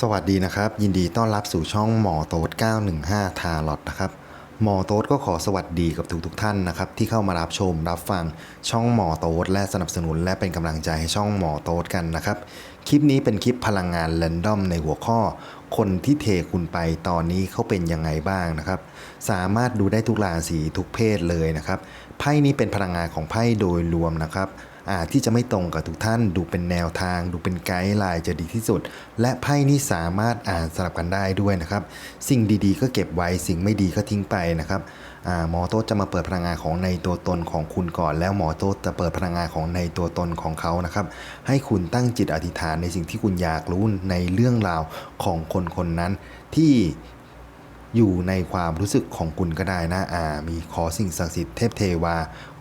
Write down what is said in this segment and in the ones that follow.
สวัสดีนะครับ ยินดีต้อนรับสู่ช่องหมอโต๊ด915 ทาร์ลอตนะครับ หมอโต๊ดก็ขอสวัสดีกับทุกทุกๆท่านนะครับ ที่เข้ามารับชมรับฟังช่องหมอโต๊ดและสนับสนุนและเป็นกำลังใจให้ช่องหมอโต๊ดกันนะครับ คลิปนี้เป็นคลิปพลังงานแรนดอมในหัวข้อ คนที่เทคุณไปตอนนี้เขาเป็นยังไงบ้างนะครับ สามารถดูได้ทุกราศีทุกเพศเลยนะครับไพ่นี้เป็นพลังงานของไพ่โดยรวมนะครับ ที่จะไม่ตรงกับทุกท่านดูเป็นแนวทาง ดูเป็นไกด์ไลน์จะดีที่สุด และไพ่นี้สามารถอ่านสลับกันได้ด้วยนะครับ สิ่งดีๆ ก็เก็บไว้สิ่งไม่ดีก็ทิ้งไปนะครับอาหมอโต๊ดจะมาเปิดพลังงานของในตัวตนของคุณก่อน แล้วหมอโต๊ดจะเปิดพลังงานของในตัวตนของเขานะครับ ให้คุณตั้งจิตอธิษฐานในสิ่งที่คุณอยากรู้ในเรื่องราวของคนคนนั้นที่ อยู่ในความรู้สึกของคุณก็ได้นะอ่ามีขอสิ่งศักดิ์สิทธิ์เทพเทวา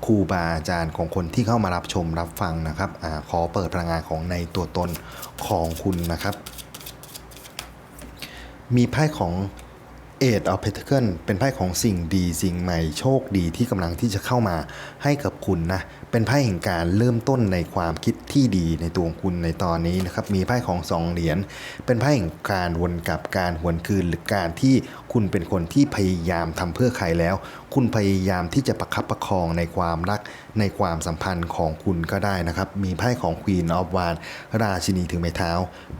ครูบาอาจารย์ของคนที่เข้ามารับชมรับฟังนะครับอ่าขอเปิดพลังงานของในตัวตนของคุณนะครับ มีไพ่ของ Eight of Pentacles เป็นไพ่ของสิ่งดีสิ่งใหม่โชคดีที่กำลังที่จะเข้ามาให้กับคุณนะ เป็นไพ่แห่งการเริ่มต้นในความคิดที่ดีในตัวของคุณในตอนนี้นะครับ มีไพ่ของสองเหรียญ เป็นไพ่แห่งการวนกลับการหวนคืนหรือการที่คุณเป็นคนที่พยายามทำเพื่อใครแล้ว คุณพยายามที่จะประคับประคองในความรักในความสัมพันธ์ของคุณก็ได้นะครับ มีไพ่ของ Queen of w a n d ราชินีถึงไม้เท้า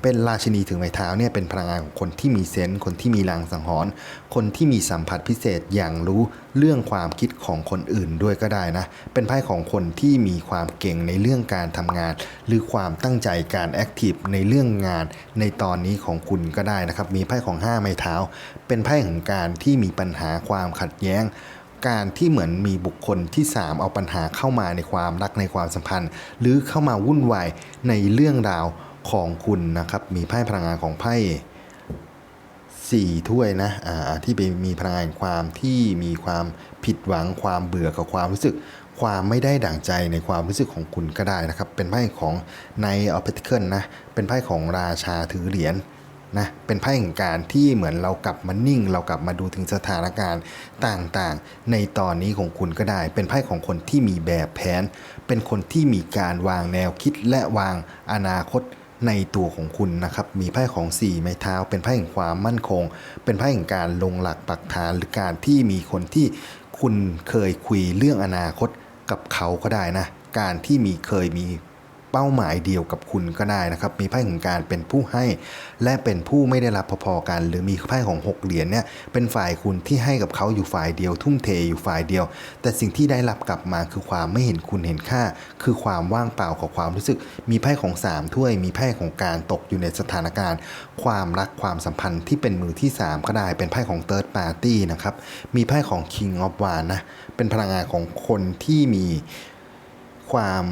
เป็นราชินีถึงไม้เท้าเนี่ยเป็นพลังงานของคนที่มีเซนส์คนที่มีลางสังหรณ์คนที่มีสัมผัสพิเศษอย่างรู้ เรื่องความคิดของคนอื่นด้วยก็ได้นะ เป็นไพ่ของคนที่มีความเก่งในเรื่องการทำงาน หรือความตั้งใจการแอคทีฟในเรื่องงานในตอนนี้ของคุณก็ได้นะครับ มีไพ่ของ 5 ไม้เท้า เป็นไพ่ของการที่มีปัญหาความขัดแย้งการที่เหมือนมีบุคคลที่ 3 เอาปัญหาเข้ามาในความรักในความสัมพันธ์ หรือเข้ามาวุ่นวายในเรื่องราวของคุณนะครับ มีไพ่พลังงานของไพ่ สี่ถ้วยนะอ่าที่เป็นมีพลังงานความที่มีความผิดหวังความเบื่อกับความรู้สึก ความไม่ได้ดั่งใจในความรู้สึกของคุณก็ได้นะครับ เป็นไพ่ของในออฟเ t ติเคิลนะเป็นไพ่ของราชาถือเหรียญนะเป็นไพ่แห่งการที่เหมือนเรากลับมานิ่ง เรากลับมาดูถึงสถานการณ์ต่างๆ ในตอนนี้ของคุณก็ได้ เป็นไพ่ของคนที่มีแบบแผน เป็นคนที่มีการวางแนวคิดและวางอนาคต ในตัวของคุณนะครับ มีไพ่ของ 4 ไม้เท้า เป็นไพ่แห่งความมั่นคง เป็นไพ่แห่งการลงหลักปักฐานหรือการที่มีคนที่คุณเคยคุยเรื่องอนาคตกับเขาก็ได้นะ การที่มีเคยมี เป้าหมายเดียวกับคุณก็ได้นะครับ มีไพ่ของการเป็นผู้ให้ และเป็นผู้ไม่ได้รับพอๆกัน หรือมีไพ่ของหกเหรียญเนี่ยเป็นฝ่ายคุณที่ให้กับเขาอยู่ฝ่ายเดียว ทุ่มเทอยู่ฝ่ายเดียว แต่สิ่งที่ได้รับกลับมาคือความไม่เห็นคุณเห็นค่า คือความว่างเปล่ากับความรู้สึก มีไพ่ของสามถ้วย มีไพ่ของการตกอยู่ในสถานการณ์ ความรักความสัมพันธ์ที่เป็นมือที่ 3 ก็ได้เป็นไพ่ของ Third Party นะครับมีไพ่ของ King of w a n d นะเป็นพลังงานของคนที่มีความ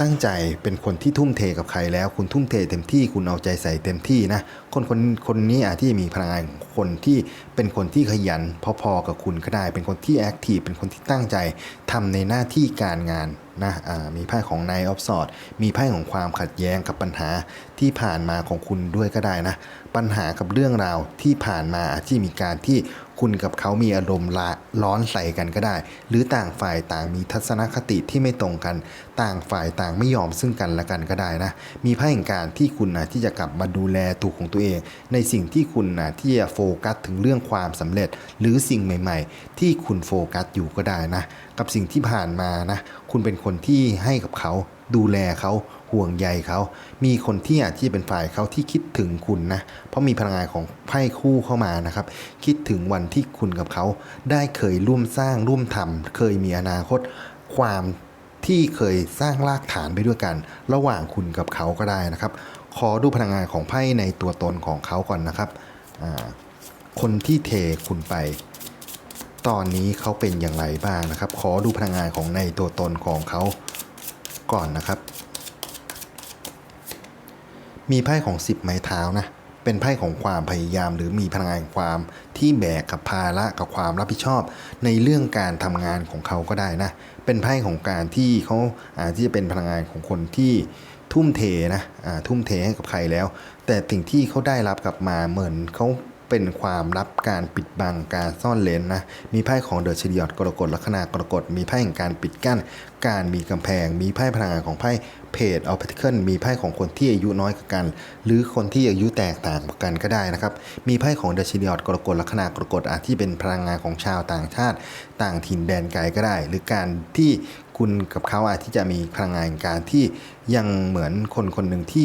ตั้งใจเป็นคนที่ทุ่มเทกับใครแล้ว คุณทุ่มเทเต็มที่คุณเอาใจใส่เต็มที่นะคนคนคนนี้อาจที่จะมีพลังงานคนที่เป็นคนที่ขยันพอๆกับคุณก็ได้ เป็นคนที่แอคทีฟเป็นคนที่ตั้งใจทำในหน้าที่การงานนะมีไพ่ของ Nine of Swords มีไพ่ของความขัดแย้งกับปัญหาที่ผ่านมาของคุณด้วยก็ได้นะ ปัญหากับเรื่องราวที่ผ่านมาอาจจะมีการที่ คุณกับเขามีอารมณ์ร้อนใส่กันก็ได้ หรือต่างฝ่ายต่างมีทัศนคติที่ไม่ตรงกัน ต่างฝ่ายต่างไม่ยอมซึ่งกันและกันก็ได้นะ มีไพ่แห่งการที่คุณนะที่จะกลับมาดูแลตัวของตัวเอง ในสิ่งที่คุณนะที่จะโฟกัสถึงเรื่องความสำเร็จ หรือสิ่งใหม่ ๆ ที่คุณโฟกัสอยู่ก็ได้นะ กับสิ่งที่ผ่านมานะ คุณเป็นคนที่ให้กับเขา ดูแลเขาห่วงใยเขา มีคนที่อาจที่เป็นฝ่ายเขาที่คิดถึงคุณนะ เพราะมีพลังงานของไพ่คู่เข้ามานะครับ คิดถึงวันที่คุณกับเขา ได้เคยร่วมสร้างร่วมทำเคยมีอนาคต ความที่เคยสร้างรากฐานไปด้วยกัน ระหว่างคุณกับเขาก็ได้นะครับ ขอดูพลังงานของไพ่ในตัวตนของเขาก่อนนะครับ คนที่เทคุณไป ตอนนี้เขาเป็นอย่างไรบ้างนะครับ ขอดูพลังงานของในตัวตนของเขา ก่อนนะครับ มีไพ่ของ 10 ไม้เท้านะ เป็นไพ่ของความพยายามหรือมีพลังงานความที่แบกกับภาระกับความรับผิดชอบ ในเรื่องการทำงานของเขาก็ได้นะ เป็นไพ่ของการที่เขาอาจจะเป็นพลังงานของคนที่ทุ่มเทนะทุ่มเทให้กับใครแล้ว แต่สิ่งที่เขาได้รับกลับมาเหมือนเขา เป็นความลับการปิดบังการซ่อนเลนนะ มีไพ่ของเดอะช i ิออตกรกฎลัคนากรกฎ มีไพ่แห่งการปิดกั้น การมีกำแพง มีไพ่พลังงานของไพ่เพจออ p พ c เคิลมีไพ่ของคนที่อายุน้อยกว่ากัน หรือคนที่อายุแตกต่างกันก็ได้นะครับ มีไพ่ของเดอะช i ิออตกรกฎลัคนากรกฎอาจที่เป็นพลังงานของชาวต่างชาติ ต่างถิ่นแดนไกลก็ได้ หรือการที่คุณกับเขาอาจที่จะมีพลังงานการที่ยังเหมือนคนคนหนึ่งที่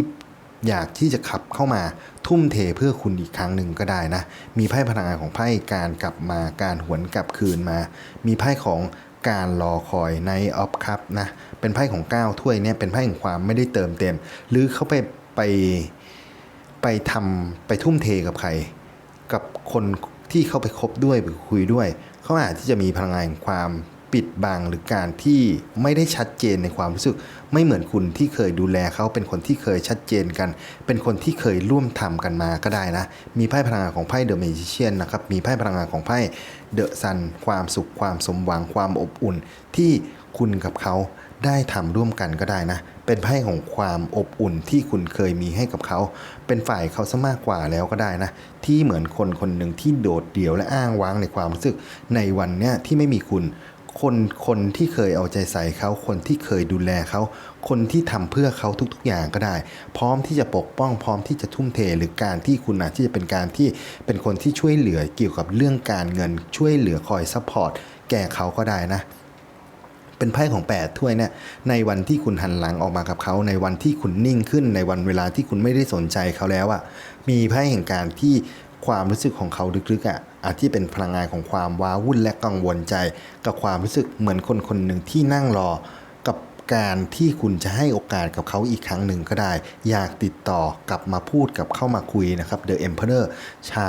อยากที่จะขับเข้ามาทุ่มเทเพื่อคุณอีกครั้งหนึ่งก็ได้นะ มีไพ่พลังงานของไพ่การกลับมาการหวนกลับคืนมา มีไพ่ของการรอคอยในออฟคัพนะเป็นไพ่ของ9ถ้วยเนี่ยเป็นไพ่แห่งความไม่ได้เติมเต็ม หรือเขาไปไปไปทำไปทุ่มเทกับใคร กับคนที่เขาไปคบด้วยหรือคุยด้วย เขาอาจที่จะมีพลังงานความ ปิดบังหรือการที่ไม่ได้ชัดเจนในความรู้สึก ไม่เหมือนคุณที่เคยดูแลเขาเป็นคนที่เคยชัดเจนกัน เป็นคนที่เคยร่วมทำกันมาก็ได้นะ มีไพ่พลังงานของไพ่เดอะเมจิเชียนนะครับมีไพ่พลังงานของไพ่เดอะซันความสุขความสมหวังความอบอุ่น ที่คุณกับเขาได้ทำร่วมกันก็ได้นะ เป็นไพ่ของความอบอุ่นที่คุณเคยมีให้กับเขา เป็นฝ่ายเขาซะมากกว่าแล้วก็ได้นะ ที่เหมือนคนคนหนึ่งที่โดดเดี่ยวและอ้างว้างในความรู้สึก ในวันเนี้ยที่ไม่มีคุณ คนคนที่เคยเอาใจใส่เขาคนที่เคยดูแลเขา คนที่ทำเพื่อเขาทุก ๆ อย่างก็ได้ พร้อมที่จะปกป้องพร้อมที่จะทุ่มเทหรือการที่คุณอาจที่จะเป็นการที่เป็นคนที่ช่วยเหลือเกี่ยวกับเรื่องการเงินช่วยเหลือคอยซัพพอร์ตแก่เขาก็ได้นะเป็นไพ่ของ 8 ถ้วยเนี่ย ในวันที่คุณหันหลังออกมากับเขา ในวันที่คุณนิ่งขึ้น ในวันเวลาที่คุณไม่ได้สนใจเขาแล้วอะ่ะ มีไพ่แห่งการที่ ความรู้สึกของเขาลึกๆอะ่ะอาจที่เป็นพลังงานของความว้าวุ่นและกังวลใจ กับความรู้สึกเหมือนคนคนหนึ่งที่นั่งรอ กับการที่คุณจะให้โอกาสกับเขาอีกครั้งหนึ่งก็ได้ อยากติดต่อกลับมาพูดกับเข้ามาคุยนะครับ The Emperor ชา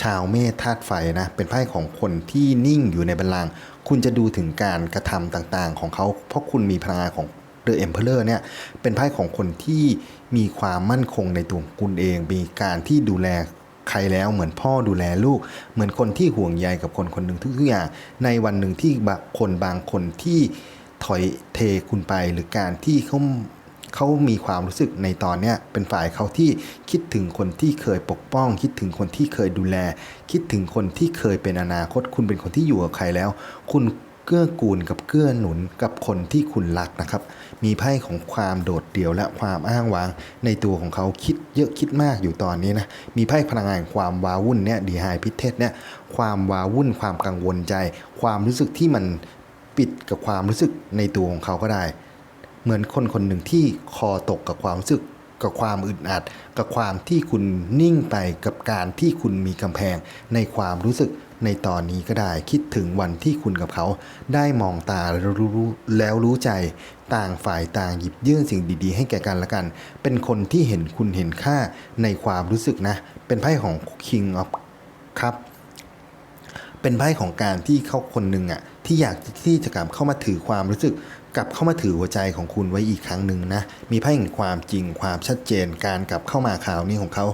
ชาวเมธาตุไฟนะเป็นไพ่ของคนที่นิ่งอยู่ในบัลลังก์คุณจะดูถึงการกระทำต่างๆ ของเขาเพราะคุณมีพลังงานของ The Emperor เนี่ยเป็นไพ่ของคนที่มีความมั่นคงในตัวคุณเอง มีการที่ดูแล ใครแล้วเหมือนพ่อดูแลลูก เหมือนคนที่ห่วงใยกับคนคนหนึ่งทุกอย่างในวันหนึ่งที่บางคนบางคนที่ถอยเทคุณไปหรือการที่เขาเขามีความรู้สึกในตอนเนี้ยเป็นฝ่ายเขาที่คิดถึงคนที่เคยปกป้อง คิดถึงคนที่เคยดูแล คิดถึงคนที่เคยเป็นอนาคต คุณเป็นคนที่อยู่กับใครแล้ว คุณ เกื้อกูลกับเกื้อหนุนกับคนที่คุณรักนะครับ มีไพ่ของความโดดเดี่ยวและความอ้างว้าง ในตัวของเขาคิดเยอะคิดมากอยู่ตอนนี้นะ มีไพ่พลังงานความว้าวุ่นเนี่ยดีไฮพิเทสเนี่ยความว้าวุ่นความกังวลใจ ความรู้สึกที่มันปิดกับความรู้สึกในตัวของเขาก็ได้ เหมือนคนคนหนึ่งที่คอตกกับความรู้สึก กับความอึดอัด กับความที่คุณนิ่งไปกับการที่คุณมีกำแพง ในความรู้สึกในตอนนี้ก็ได้คิดถึงวันที่คุณกับเขา ได้มองตาแล้วรู้แล้วรู้ใจ ต่างฝ่ายต่างหยิบยื่นสิ่งดีๆ ให้แก่กันและกัน เป็นคนที่เห็นคุณเห็นค่าในความรู้สึกนะ เป็นไพ่ของ King of Cup เป็นไพ่ของการที่เขาคนหนึ่งอะที่อยากที่จะกลับเข้ามาถือความรู้สึก กลับเข้ามาถือหัวใจของคุณไว้อีกครั้งหนึ่งนะ มีไพ่แห่งความจริงความชัดเจนการกลับเข้ามาคราวนี้ของเขา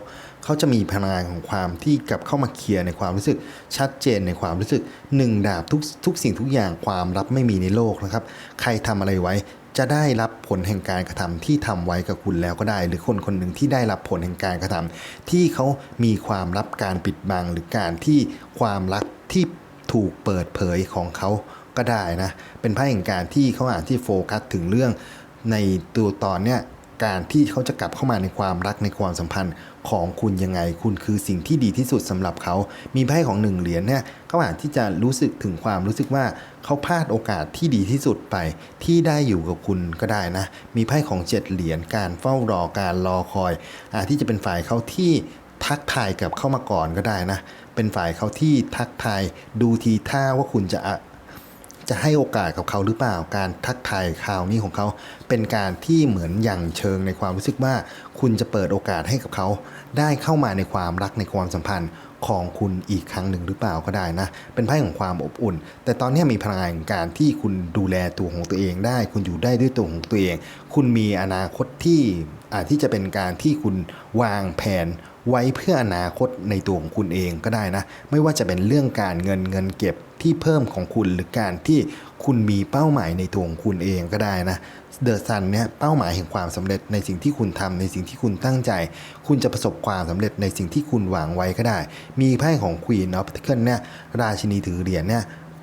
เขาจะมีพลังงานของความที่กลับเข้ามาเคลียร์ในความรู้สึก ชัดเจนในความรู้สึกหนึ่งดาบทุกทุกสิ่งทุกอย่างความลับไม่มีในโลกนะครับ ใครทำอะไรไว้จะได้รับผลแห่งการกระทำที่ทำไว้กับคุณแล้วก็ได้ หรือคนคนหนึ่งที่ได้รับผลแห่งการกระทำที่เขามีความลับการปิดบังหรือการที่ความลับที่ถูกเปิดเผยของเขา ก็ได้นะ เป็นไพ่แห่งการที่เขาอาจที่โฟกัสถึงเรื่องในตัวตอนเนี้ยการที่เขาจะกลับเข้ามาในความรักในความสัมพันธ์ของคุณยังไง คุณคือสิ่งที่ดีที่สุดสำหรับเขา มีไพ่ของหนึ่งเหรียญเนี่ยเขาอาจที่จะรู้สึกถึงความรู้สึกว่าเขาพลาดโอกาสที่ดีที่สุดไป ที่ได้อยู่กับคุณก็ได้นะ มีไพ่ของเจ็ดเหรียญการเฝ้ารอการรอคอยอาจที่จะเป็นฝ่ายเขาที่ทักทายกับเข้ามาก่อนก็ได้นะ เป็นฝ่ายเขาที่ทักทายดูทีท่าว่าคุณจะ จะให้โอกาสกับเขาหรือเปล่า การทักทายคราวนี้ของเขาเป็นการที่เหมือนอย่างเชิงในความรู้สึกว่า คุณจะเปิดโอกาสให้กับเขา ได้เข้ามาในความรักในความสัมพันธ์ของคุณอีกครั้งหนึ่งหรือเปล่าก็ได้นะ เป็นไพ่ของความอบอุ่น แต่ตอนนี้มีพลังงานของการที่คุณดูแลตัวของตัวเองได้ คุณอยู่ได้ด้วยตัวของตัวเอง คุณมีอนาคตที่อาจที่จะเป็นการที่คุณวางแผน ไว้เพื่ออนาคตในตัวของคุณเองก็ได้นะ ไม่ว่าจะเป็นเรื่องการเงินเงินเก็บที่เพิ่มของคุณหรือการที่คุณมีเป้าหมายในตัวของคุณเองก็ได้นะเดอะซันเนี่ยเป้าหมายแห่งความสำเร็จในสิ่งที่คุณทำในสิ่งที่คุณตั้งใจ คุณจะประสบความสำเร็จในสิ่งที่คุณหวังไว้ก็ได้ มีไพ่ของ Queen of p e n t a c l e เนี่ยราชินีถือเหรียญเนี่ย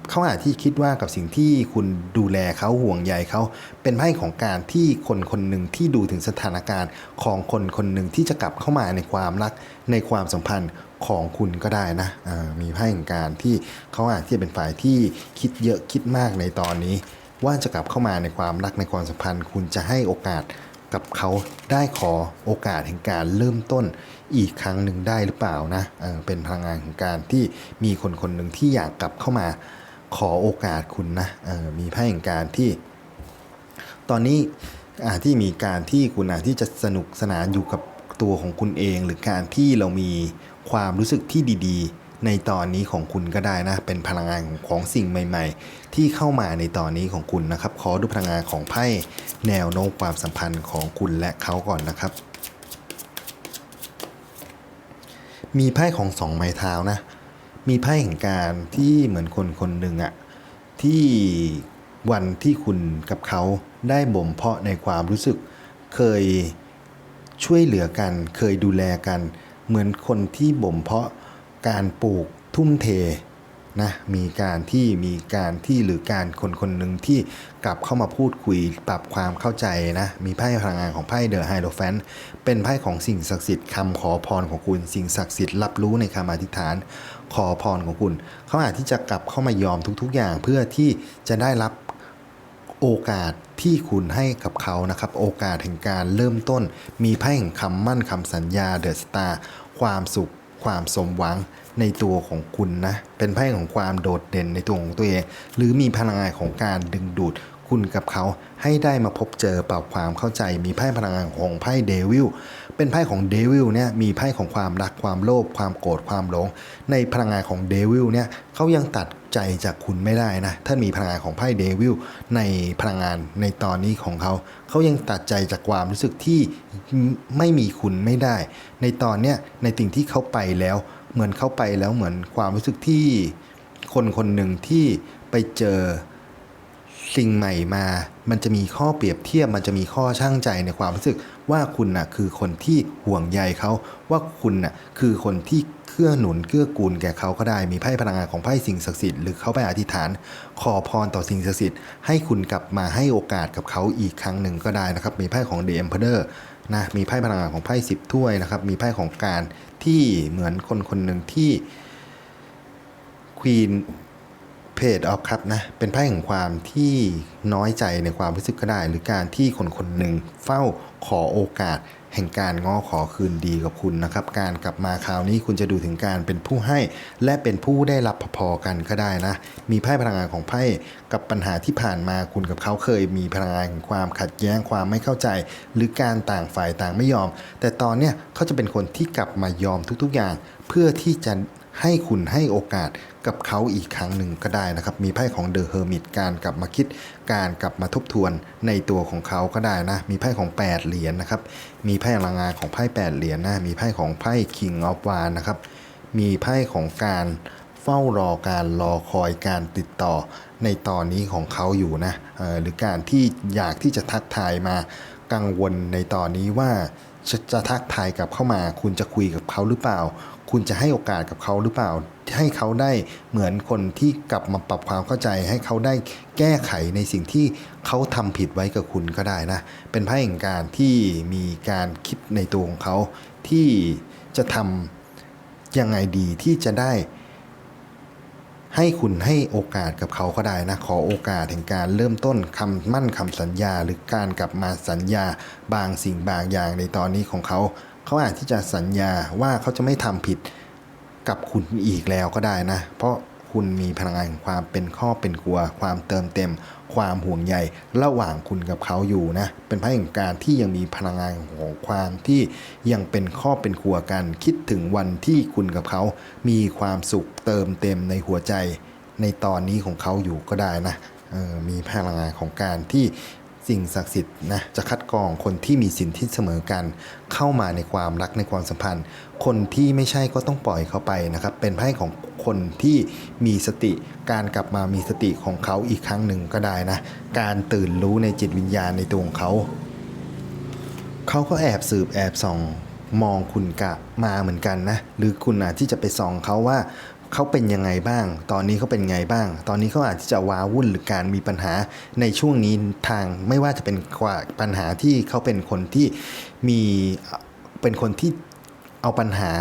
เขาอาจที่คิดว่ากับสิ่งที่คุณดูแลเขาห่วงใยเขาเป็นไพ่ของการที่คนคนหนึ่งที่ดูถึงสถานการณ์ของคนคนหนึ่งที่จะกลับเข้ามาในความรักในความสัมพันธ์ของคุณก็ได้นะมีไพ่ของการที่เขาอาจที่จะเป็นฝ่ายที่คิดเยอะคิดมากในตอนนี้ ว่าจะกลับเข้ามาในความรักในความสัมพันธ์ คุณจะให้โอกาสกับเขาได้ขอโอกาสแห่งการเริ่มต้นอีกครั้งหนึ่งได้หรือเปล่านะเเป็นพลังงานของการที่มีคนคนหนึ่งที่อยากกลับเข้ามา ขอโอกาสคุณนะมีไพ่แห่งการที่ ตอนนี้ที่มีการที่คุณอาจที่จะสนุกสนานอยู่กับตัวของคุณเอง หรือการที่เรามีความรู้สึกที่ดีๆ ในตอนนี้ของคุณก็ได้นะ เป็นพลังงานของของสิ่งใหม่ ๆ ที่เข้ามาในตอนนี้ของคุณนะครับ ขอดูพลังงานของไพ่แนวโน้มความสัมพันธ์ของคุณและเขาก่อนนะครับ มีไพ่ของสองไม้เท้านะ มีไพ่แห่งการที่เหมือนคนคนหนึ่งอะที่วันที่คุณกับเขาได้บ่มเพาะในความรู้สึก เคยช่วยเหลือกัน เคยดูแลกัน เหมือนคนที่บ่มเพาะการปลูกทุ่มเท นะมีการที่มีการที่หรือการคนคนหนึ่งที่กลับเข้ามาพูดคุยปรับความเข้าใจนะ มีไพ่พลังงานของไพ่เดอะไฮโดแฟนเป็นไพ่ของสิ่งศักดิ์สิทธิ์คำขอพรของคุณ สิ่งศักดิ์สิทธิ์รับรู้ในคำอธิษฐานขอพรของคุณ เขาอาจที่จะกลับเข้ามายอมทุก ๆ อย่างเพื่อที่จะได้รับโอกาสที่คุณให้กับเขานะครับ โอกาสแห่งการเริ่มต้น มีไพ่แห่งคำมั่นคำสัญญาเดอะสตาร์ความสุข ความสมหวังในตัวของคุณนะ เป็นไพ่ของความโดดเด่นในตัวของตัวเอง หรือมีพลังงานของการดึงดูด คุณกับเขาให้ได้มาพบเจอปรับความเข้าใจ มีไพ่พลังงานของไพ่เดวิลเป็นไพ่ของเดวิลเนี่ยมีไพ่ของความรักความโลภความโกรธความหลง ในพลังงานของเดวิลเนี่ยเขายังตัดใจจากคุณไม่ได้นะถ้ามีพลังงานของไพ่เดวิลในพลังงานในตอนนี้ของเขาเขายังตัดใจจากความรู้สึกที่ไม่มีคุณไม่ได้ ในตอนเนี้ยในสิ่งที่เขาไปแล้ว เหมือนเขาไปแล้วเหมือนความรู้สึกที่คนคนหนึ่งที่ไปเจอ สิ่งใหม่มา มันจะมีข้อเปรียบเทียบ มันจะมีข้อช่างใจในความรู้สึกว่าคุณน่ะคือคนที่ห่วงใยเขา ว่าคุณน่ะคือคนที่เกื้อหนุนเกื้อกูลแก่เขาก็ได้ มีไพ่พลังงานของไพ่สิ่งศักดิ์สิทธิ์หรือเขาไปอธิษฐาน ขอพรต่อสิ่งศักดิ์สิทธิ์ให้คุณกลับมาให้โอกาสกับเขาอีกครั้งหนึ่งก็ได้นะครับ มีไพ่ของ The Emperor นะ มีไพ่พลังงานของไพ่สิบถ้วยนะครับ มีไพ่ของการที่เหมือนคนคนหนึ่งที่ Queen เพจออฟครับนะเป็นไพ่แห่งความที่น้อยใจในความรู้สึกก็ได้ หรือการที่คนคนหนึ่งเฝ้าขอโอกาส แห่งการง้อขอคืนดีกับคุณนะครับ การกลับมาคราวนี้คุณจะดูถึงการเป็นผู้ให้ และเป็นผู้ได้รับพอๆกันก็ได้นะ มีไพ่พลังงานของไพ่กับปัญหาที่ผ่านมาคุณกับเขาเคย มีพลังงานของความขัดแย้งความไม่เข้าใจ หรือการต่างฝ่ายต่างไม่ยอม แต่ตอนเนี้ยเขาจะเป็นคนที่กลับมายอมทุกๆอย่าง เพื่อที่จะ ให้คุณให้โอกาสกับเขาอีกครั้งหนึ่งก็ได้นะครับ มีไพ่ของเดอะเฮอร์มิตการกลับมาคิด การกลับมาทบทวนในตัวของเขาก็ได้นะ มีไพ่ของ 8 เหรียญนะครับ มีไพ่พลังงานของไพ่8เหรียญนะมีไพ่ของไพ่ King of w a n นะครับ มีไพ่ของการเฝ้ารอการรอคอยการติดต่อในตอนนี้ของเขาอยู่นะเอ่อหรือการที่อยากที่จะทักทายมากังวลในตอนนี้ว่าจะจะทักทายกลับเข้ามา คุณจะคุยกับเขาหรือเปล่า คุณจะให้โอกาสกับเขาหรือเปล่า ให้เขาได้เหมือนคนที่กลับมาปรับความเข้าใจ ให้เขาได้แก้ไขในสิ่งที่เขาทำผิดไว้กับคุณก็ได้นะ เป็นไพ่แห่งการที่มีการคิดในตัวของเขา ที่จะทำยังไงดีที่จะได้ ให้คุณให้โอกาสกับเขาก็ได้นะ ขอโอกาสแห่งการเริ่มต้นคำมั่นคำสัญญา หรือการกลับมาสัญญาบางสิ่งบางอย่างในตอนนี้ของเขา เขาอาจที่จะสัญญาว่าเขาจะไม่ทำผิดกับคุณอีกแล้วก็ได้นะ เพราะคุณมีพลังงานความเป็นข้อเป็นครัว ความเติมเต็ม ความห่วงใยระหว่างคุณกับเขาอยู่นะ เป็นพ่แห่งการที่ยังมีพลังงานของความที่ยังเป็นข้อเป็นครัวกัน คิดถึงวันที่คุณกับเขา มีความสุขเติมเต็มในหัวใจ ในตอนนี้ของเขาอยู่ก็ได้นะออมีพลังงานของการที่ สิ่งศักดิ์สิทธิ์นะจะคัดกรองคนที่มีสินที่เสมอกัน เข้ามาในความรักในความสัมพันธ์ คนที่ไม่ใช่ก็ต้องปล่อยเขาไปนะครับ เป็นไพ่ของคนที่มีสติการกลับมามีสติของเขาอีกครั้งหนึ่งก็ได้นะ การตื่นรู้ในจิตวิญญาณในตัวของเขาเขาก็แอบสืบแอบส่องมองคุณกะมาเหมือนกันนะ หรือคุณอาจที่จะไปส่องเขาว่า เขาเป็นยังไงบ้าง ตอนนี้เขาเป็นไงบ้าง ตอนนี้เขาอาจจะว้าวุ่นหรือการมีปัญหาในช่วงนี้ทางไม่ว่าจะเป็นกว่าปัญหาที่เขาเป็นคนที่มีเป็นคนที่เอาปัญหา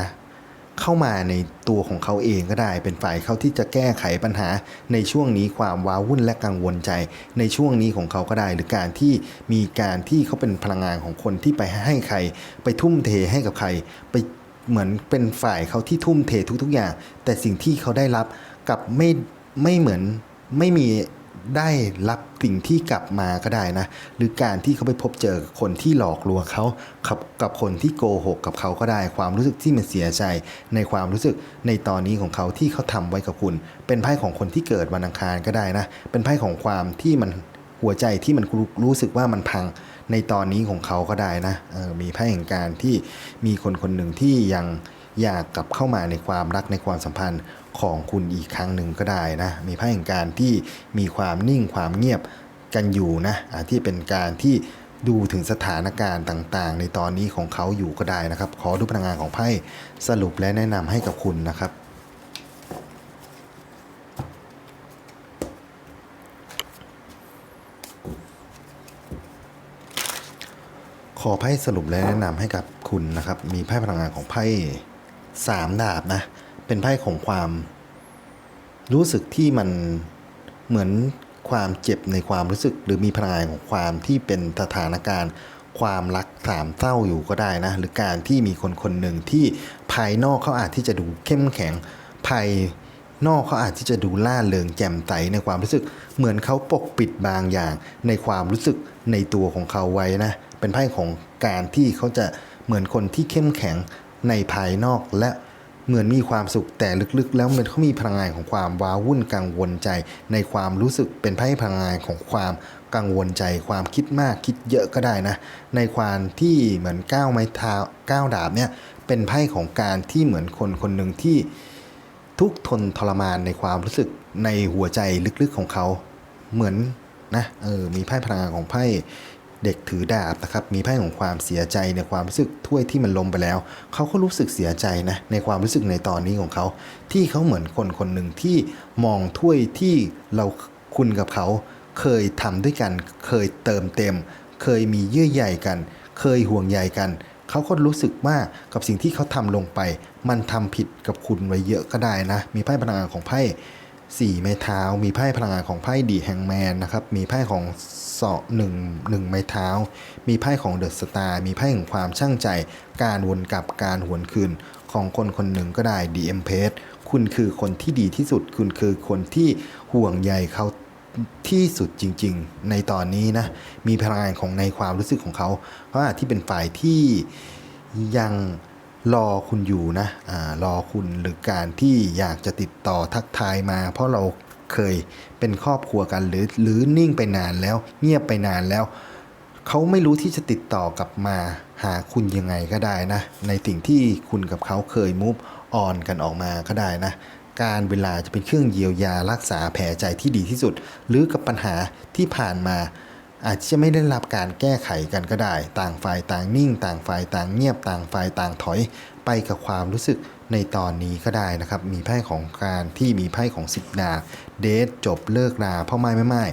เข้ามาในตัวของเขาเองก็ได้ เป็นฝ่ายเขาที่จะแก้ไขปัญหาในช่วงนี้ความว้าวุ่นและกังวลใจ ในช่วงนี้ของเขาก็ได้ หรือการที่มีการที่เขาเป็นพลังงานของคนที่ไปให้ใคร ไปทุ่มเทให้กับใคร ไป เหมือนเป็นฝ่ายเขาที่ทุ่มเททุก ๆ อย่าง แต่สิ่งที่เขาได้รับกลับไม่ไม่เหมือนไม่มีได้รับสิ่งที่กลับมาก็ได้นะ หรือการที่เขาไปพบเจอคนที่หลอกลวงเขากับกับคนที่โกหกกับเขาก็ได้ ความรู้สึกที่มันเสียใจ ในความรู้สึกในตอนนี้ของเขาที่เขาทำไว้กับคุณ เป็นไพ่ของคนที่เกิดวันอังคารก็ได้นะ เป็นไพ่ของความที่มันหัวใจที่มันรู้รู้สึกว่ามันพัง ในตอนนี้ของเขาก็ได้นะออมีไพ่แห่งการที่มีคนคนหนึ่งที่ยังอยากกลับเข้ามาในความรักในความสัมพันธ์ของคุณอีกครั้งหนึ่งก็ได้นะ มีไพ่แห่งการที่มีความนิ่งความเงียบกันอยู่นะที่เป็นการที่ดูถึงสถานการณ์ต่างๆ ในตอนนี้ของเขาอยู่ก็ได้นะครับ ขอดูพลังงานของไพ่สรุปและแนะนำให้กับคุณนะครับ ขอไพ่สรุปและแนะนำให้กับคุณนะครับ มีไพ่พลังงานของไพ่สามดาบนะ เป็นไพ่ของความ รู้สึกที่มันเหมือนความเจ็บในความรู้สึก หรือมีพลังงานของความที่เป็นสถานการณ์ความรักสามเศร้าอยู่ก็ได้นะ หรือการที่มีคนคนหนึ่งที่ภายนอกเขาอาจที่จะดูเข้มแข็งภายนอกเขาอาจที่จะดูล่าเริงแจ่มใสในความรู้สึก เหมือนเขาปกปิดบางอย่างในความรู้สึกในตัวของเขาไว้นะ เป็นไพ่ของการที่เขาจะเหมือนคนที่เข้มแข็งในภายนอกและเหมือนมีความสุขแต่ลึกๆ แล้วมันเขามีพลังงานของความว้าวุ่นกังวลใจ ในความรู้สึกเป็นไพ่พลังงานของความกังวลใจ ความคิดมากคิดเยอะก็ได้นะ ในความที่เหมือนก้าวไม้เท้าก้าวดาบเนี่ยเป็นไพ่ของการที่เหมือนคนคนหนึ่งที่ทุกทนทรมานในความรู้สึกในหัวใจลึกๆของเขาเหมือนนะเออมีไพ่พลังงานของไพ่ เด็กถือดาบนะครับมีไพ่ของความเสียใจในความรู้สึกถ้วยที่มันลมไปแล้ว เขาก็รู้สึกเสียใจนะในความรู้สึกในตอนนี้ของเขา ที่เขาเหมือนคนคนหนึ่งที่มองถ้วยที่เราคุณกับเขา เคยทำด้วยกัน เคยเติมเต็ม เคยมีเยื่อใยกัน เคยห่วงใยกันเขาก็รู้สึกว่ากับสิ่งที่เขาทำลงไป มันทำผิดกับคุณไว้เยอะก็ได้นะ มีไพ่พลังงานของไพ่ สี่ไม้เท้า มีไพ่พลังงานของไพ่ดีแฮงแมนนะครับ มีไพ่ของสอหนึ่งหนึ่งไม้เท้า มีไพ่ของเดอะสตาร์มีไพ่แห่งความช่างใจ การวนกลับการหวนคืนของคนคนหนึ่งก็ได้ดีเอ็มเพสคุณคือคนที่ดีที่สุด คุณคือคนที่ห่วงใยเขาที่สุดจริง ๆ ในตอนนี้นะ มีพลังงานของในความรู้สึกของเขาเพราะอาจที่เป็นฝ่ายที่ยัง รอคุณอยู่นะอารอคุณหรือการที่อยากจะติดต่อทักทายมา เพราะเราเคยเป็นครอบครัวกันหรือหรือนิ่งไปนานแล้ว เงียบไปนานแล้วเขาไม่รู้ที่จะติดต่อกลับมาหาคุณยังไงก็ได้นะ ในสิ่งที่คุณกับเขาเคยมุฟออนกันออกมาก็ได้นะ การเวลาจะเป็นเครื่องเยียวยารักษาแผลใจที่ดีที่สุด หรือกับปัญหาที่ผ่านมา อาจจะไม่ได้รับการแก้ไขกันก็ได้ ต่างฝ่ายต่างนิ่ง ต่างฝ่ายต่างเงียบ ต่างฝ่ายต่างถอยไปกับความรู้สึกในตอนนี้ก็ได้นะครับ มีไพ่ของการที่มีไพ่ของสิบดาเดทจบเลิกราพ่อไม่ไม่ไม่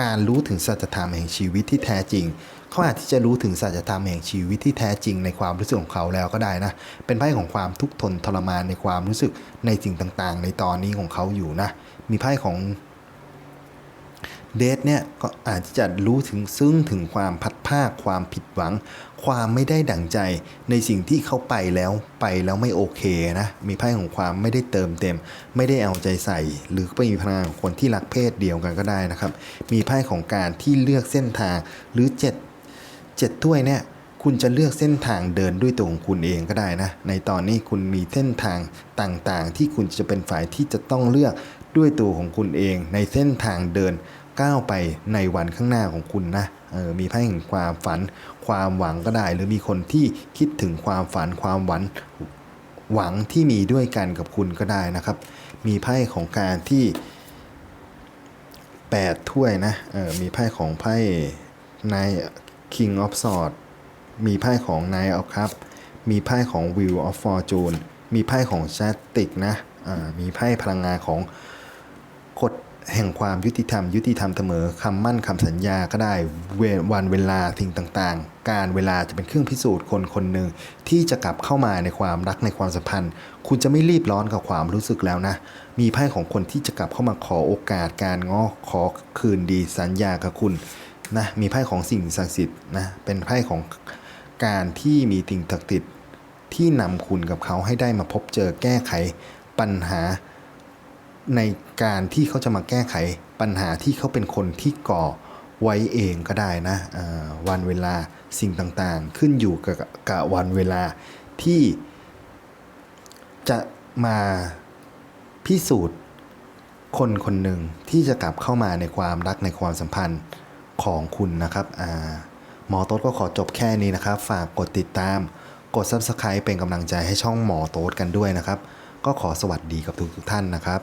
การรู้ถึงสัจธรรมแห่งชีวิตที่แท้จริงเขาอาจที่จะรู้ถึงสัจธรรมแห่งชีวิตที่แท้จริงในความรู้สึกของเขาแล้วก็ได้นะ เป็นไพ่ของความทุกข์ทนทรมานในความรู้สึกในสิ่งต่างๆ ในตอนนี้ของเขาอยู่นะ มีไพ่ของ เดทเนี่ยก็อาจจะรู้ถึงซึ่งถึงความพัดภาคความผิดหวัง ความไม่ได้ดั่งใจในสิ่งที่เขาไปแล้วไปแล้วไม่โอเคนะ มีไพ่ของความไม่ได้เติมเต็ม ไม่ได้เอาใจใส่ หรือไปมีพลังของคนที่รักเพศเดียวกันก็ได้นะครับ มีไพ่ของการที่เลือกเส้นทางหรือเจ็ดเจ็ดถ้วยเนี่ยคุณจะเลือกเส้นทางเดินด้วยตัวของคุณเองก็ได้นะ ในตอนนี้คุณมีเส้นทางต่างๆ ที่คุณจะเป็นฝ่ายที่จะต้องเลือกด้วยตัวของคุณเอง ในเส้นทางเดิน ก้าวไปในวันข้างหน้าของคุณนะออมีไพ่แห่งความฝันความหวังก็ได้ หรือมีคนที่คิดถึงความฝันความหวังหวังที่มีด้วยกันกับคุณก็ได้นะครับ มีไพ่ของการที่ 8 ถ้วยนะเออมีไพ่ของไพ่ใน King of Swords มีไพ่ของ Knight of Cups มีไพ่ของ Wheel of Fortune มีไพ่ของ c h a t i c นะอ่ามีไพ่พลังงานของ แห่งความยุติธรรม ยุติธรรมเสมอคำมั่นคำสัญญาก็ได้เววันเวลาสิ่งต่างๆ การเวลาจะเป็นเครื่องพิสูจน์คนคนหนึ่งที่จะกลับเข้ามาในความรักในความสัมพันธ์ คุณจะไม่รีบร้อนกับความรู้สึกแล้วนะ มีไพ่ของคนที่จะกลับเข้ามาขอโอกาสการง้อขอคืนดีสัญญากับคุณนะมีไพ่ของสิ่งศักดิ์สิทธิ์นะเป็นไพ่ของการที่มีสิ่งศักดิ์สิทธิ์ที่นำคุณกับเขาให้ได้มาพบเจอแก้ไขปัญหา ในการที่เขาจะมาแก้ไขปัญหาที่เขาเป็นคนที่ก่อไว้เองก็ได้นะวันเวลาสิ่งต่างๆ ขึ้นอยู่กับกับวันเวลาที่จะมาพิสูจน์คนคนหนึ่งที่จะกลับเข้ามาในความรักในความสัมพันธ์ของคุณนะครับหมอโต๊ดก็ขอจบแค่นี้นะครับ ฝากกดติดตาม กด Subscribe เป็นกำลังใจให้ช่องหมอโต๊ดกันด้วยนะครับ ก็ขอสวัสดีกับทุกๆท่านนะครับ